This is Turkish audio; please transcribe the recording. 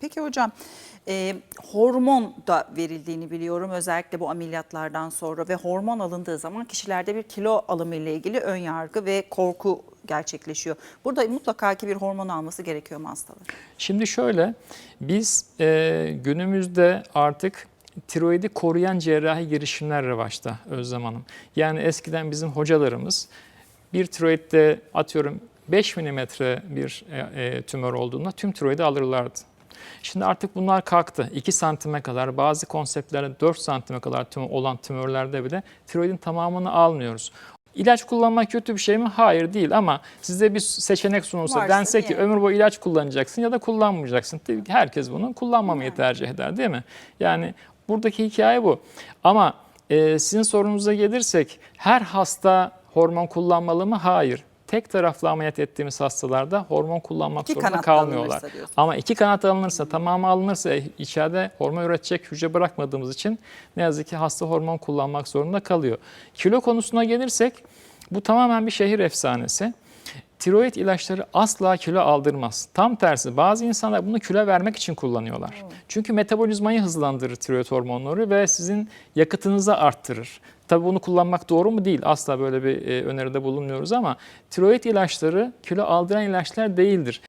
Peki hocam e, hormon da verildiğini biliyorum özellikle bu ameliyatlardan sonra ve hormon alındığı zaman kişilerde bir kilo alımı ile ilgili ön yargı ve korku gerçekleşiyor. Burada mutlaka ki bir hormon alması gerekiyor mu hastaların? Şimdi şöyle, biz e, günümüzde artık tiroidi koruyan cerrahi girişimler revaçta Özlem Hanım. Yani eskiden bizim hocalarımız bir tiroidde atıyorum 5 milimetre bir e, e, tümör olduğunda tüm tiroidi alırlardı. Şimdi artık bunlar kalktı. 2 santime kadar bazı konseptlerde 4 santime kadar tümör olan tümörlerde bile tiroidin tamamını almıyoruz. İlaç kullanmak kötü bir şey mi? Hayır değil ama size bir seçenek sunulsa Varsa dense ki yani. ömür boyu ilaç kullanacaksın ya da kullanmayacaksın. Herkes bunu kullanmamayı Yani. tercih eder değil mi? Yani buradaki hikaye bu. Ama e, sizin sorunuza gelirsek her hasta hormon kullanmalı mı? Hayır. Tek taraflı ameliyat ettiğimiz hastalarda hormon kullanmak İki zorunda kalmıyorlar. Ama iki kanat alınırsa, tamamı alınırsa e, içeride hormon üretecek hücre bırakmadığımız için ne yazık ki hasta hormon kullanmak zorunda kalıyor. Kilo konusuna gelirsek bu tamamen bir şehir efsanesi. Tiroid ilaçları asla kilo aldırmaz. Tam tersi bazı insanlar bunu kilo vermek için kullanıyorlar. Çünkü metabolizmayı hızlandırır tiroid hormonları ve sizin yakıtınızı arttırır. Tabii bunu kullanmak doğru mu değil. Asla böyle bir e, öneride bulunmuyoruz ama tiroid ilaçları kilo aldıran ilaçlar değildir.